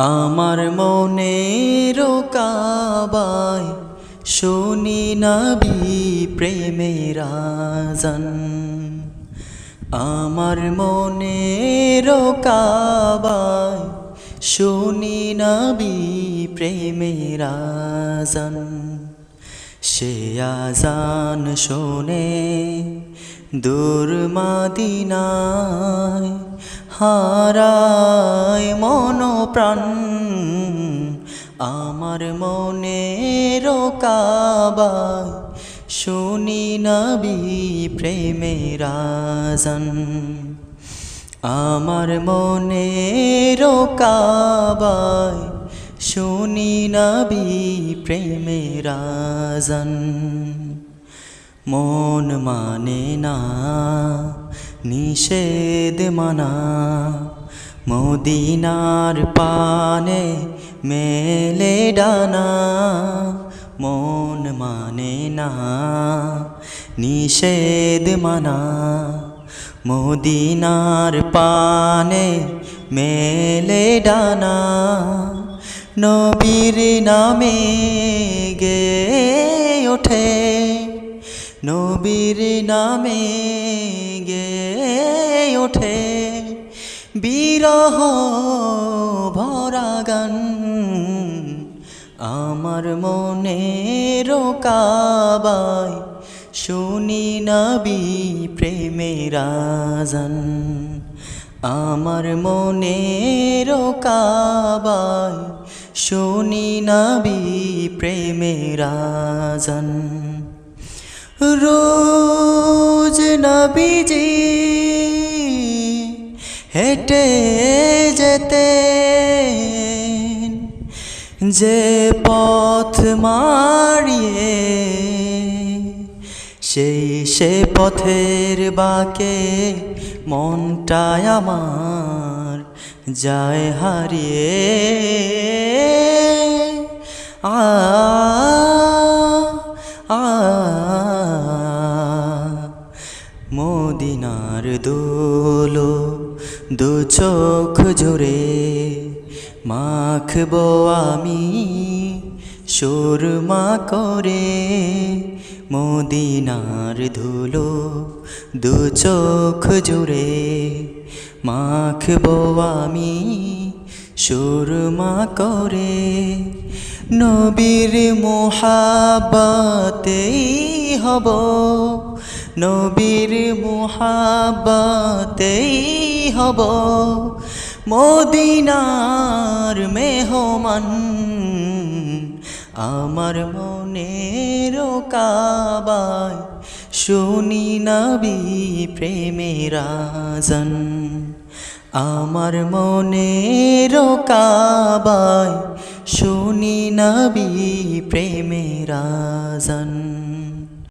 আমার মনের কাবায় শুনি নবী প্রেমের আজান আমার মনের কাবায় শুনি নবী প্রেমের আজান সে আজান শোনে দূর মাদিনায় হারায় মন প্রাণ। আমার মনের কাবায় শুনি নবী প্রেমের আমার মনের কাবায় শুনি নবী প্রেমের আজান। মন মানে না, নিষেধ মানা। মদিনার পানে মেলে ডানা, মন মানে না, নিষেধ মানা। মদিনার পানে মেলে ডানা, নবীর নামে গে ওঠে। নবীর নামে গে ওঠে বিরহ ভরা গান আমার মনের কাবায় শুনি নবী প্রেমের আজান। আমার মনের কাবায় শুনি নবী প্রেমের আজান। রোজ নবীজি হেঁটে যেতে, যে পথ মারিয়ে সেই সে পথের বাকে মনটায় আমার যায় হারিয়ে। আ দোলো দু চোখ জোরে মাখবো আমি সুরমা করে মদিনার ধুলো দু চোখ জুড়ে মাখবো আমি সুরমা করে নবীর মোহাবাতেই হব নবীর মোহাবাতেই হব। মদিনার মেহমান, আমার মনের কাবায় শুনি নবী প্রেমের আজান। আমার মনের কাবায় শুনি নবী প্রেমের আজান।